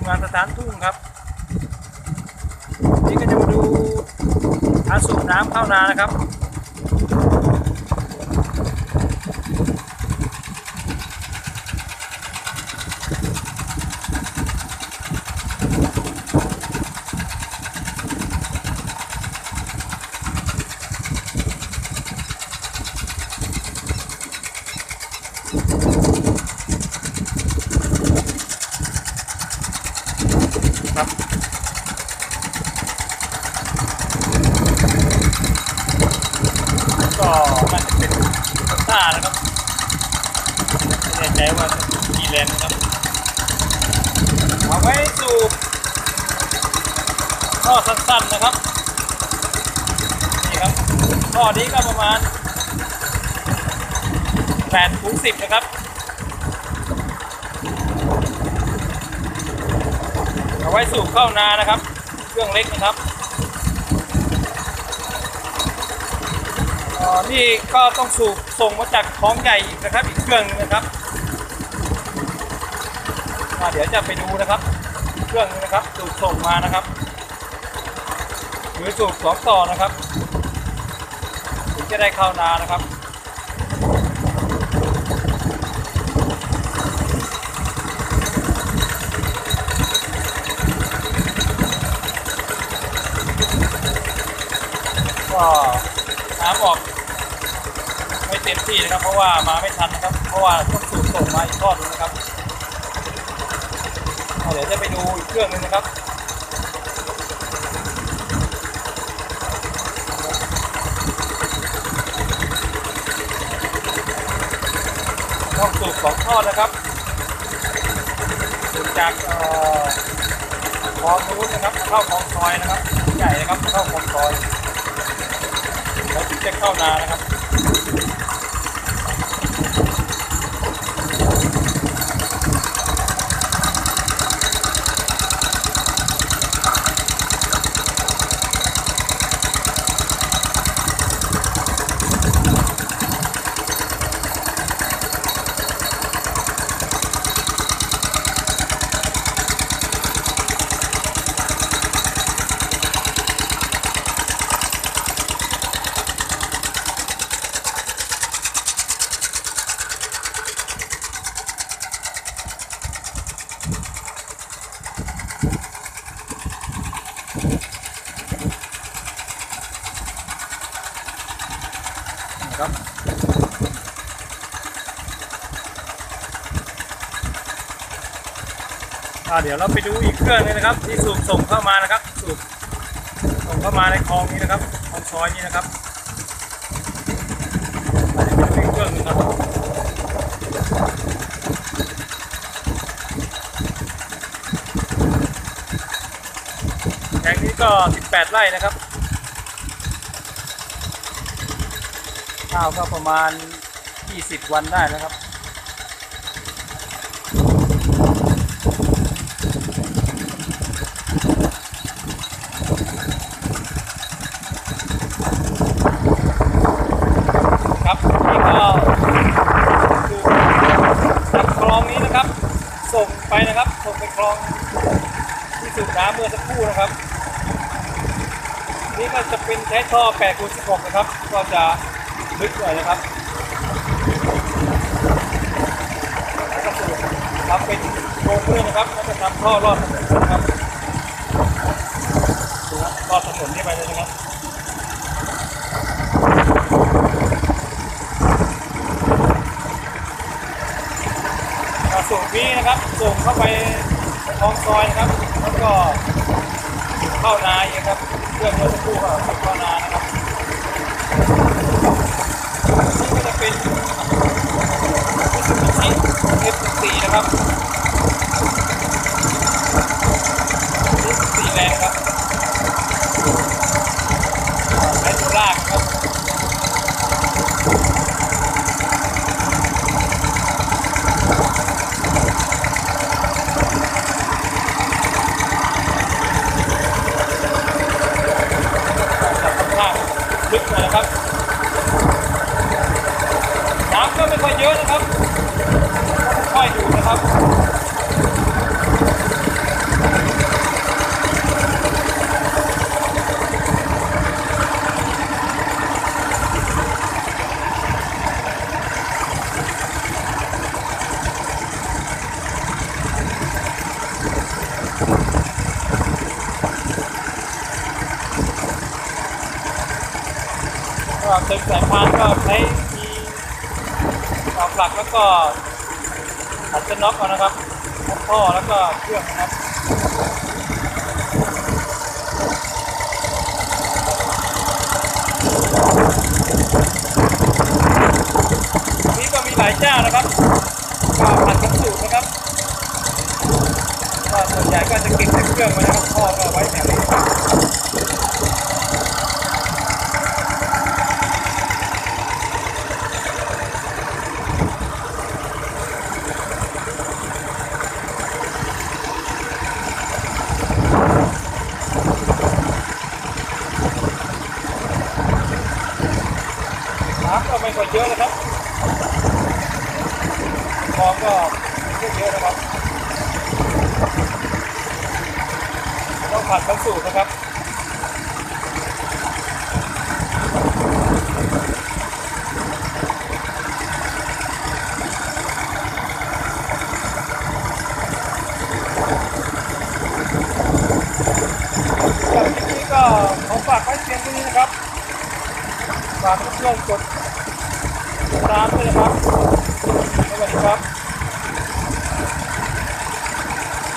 มงานสถานทุ่งครับ นี่ก็จะมาดูอาสูบน้ำเข้านานะครับ ก็น่าจะเป็นต้านะครับไม่แน่ใจว่ามีแรงนะครับเอาไว้สูบท่อสั้นๆนะครับนี่ครับท่อนี้ก็ประมาณ8ถึง10 นะครับเอาไว้สูบเข้านานะครับ เครื่องเล็กนะครับอ๋อ นี่ก็ต้องสูบส่งมาจากท้องใหญ่อีกนะครับ อีกเครื่องนะครับอ่าเดี๋ยวจะไปดูนะครับ เครื่องนึงนะครับสูบส่งมานะครับหรือสูบสองต่อนะครับถึงจะได้เข้านานะครับก็ น้ำออกไม่เต็มที่นะครับ เพราะว่ามาไม่ทันนะครับ เพราะว่าต้องสูบส่งมาอีกทอดหนึงนะครับเเดี๋ยวจะไปดูอีกเครื่องหนึงนะครับต้องสูบสองทอดนะครับสูบจากเอ่อคลองนู้นนะครับเข้าคลองซอยนะครับใหญ่นะครับเข้าคลองซอย แล้วถึงจะเข้านานะครับ เดี๋ยวเราไปดูอีกเครื่องหนึงนะครับ ที่สูบส่งเข้ามานะครับสูบส่งเข้ามาในคลองนี้นะครับคลองซอยนี้นะครับอันนี้เป็นเครื่องหนึงครับแปลงนี้ก็ 18 ไร่นะครับข้าวก็ประมาณ 20 วันได้นะครับนี่ก็คือจากคลองนี้นะครับ ส่งไปนะครับ ส่งไปคลอง ที่สูบน้ำเมื่อสักครู่นะครับ นี่ก็จะเป็นใช้ท่อ8คูณ16 นะครับ ก็จะลึกหน่อยนะครับแล้วก็สูบทำเป็นโครงด้วยนะครับแล้วก็ทำท่อรอดถนนนะครับดูนะรอดถนนนี่ไปเลยนะครับส่งนี้นะครับส่งเข้าไป คลองซอยนะครับ แล้วก็เข้านาอีกครับเครื่องเมื่อสักครู่ก็เข้านานะครับนี่ก็จะเป็นมิซูบิชิ F4 นะครับ F4 แรงครับใช้ตัวลากครับ ค่อนข้างลึกหน่อยนะครับ น้ำก็ไม่ค่อยเยอะนะครับค่อยๆดูนะครับ เสริมสายพานก็ใช้มีเสาหลักแล้วก็อัดเส้นน็อกเอานะครับท่อแล้วก็เครื่องนะครับนี่ก็มีหลายเจ้านะครับก็ผัดกันสูตรนะครับก็ส่วนใหญ่ก็จะเก็บแต่เครื่องไว้นะครับพ่อก็ไว้แถ น้ำก็ไม่ค่อยเยอะนะครับคลองก็ไม่เยอะนะครับต้องผัดกันสูตรนะครับสำหรับคลิปนี้ก็ขอฝากไว้เพียงเท่านี้นะครับ ฝากเพื่อนๆกด ตามด้วยนะครับสวัสดีครับ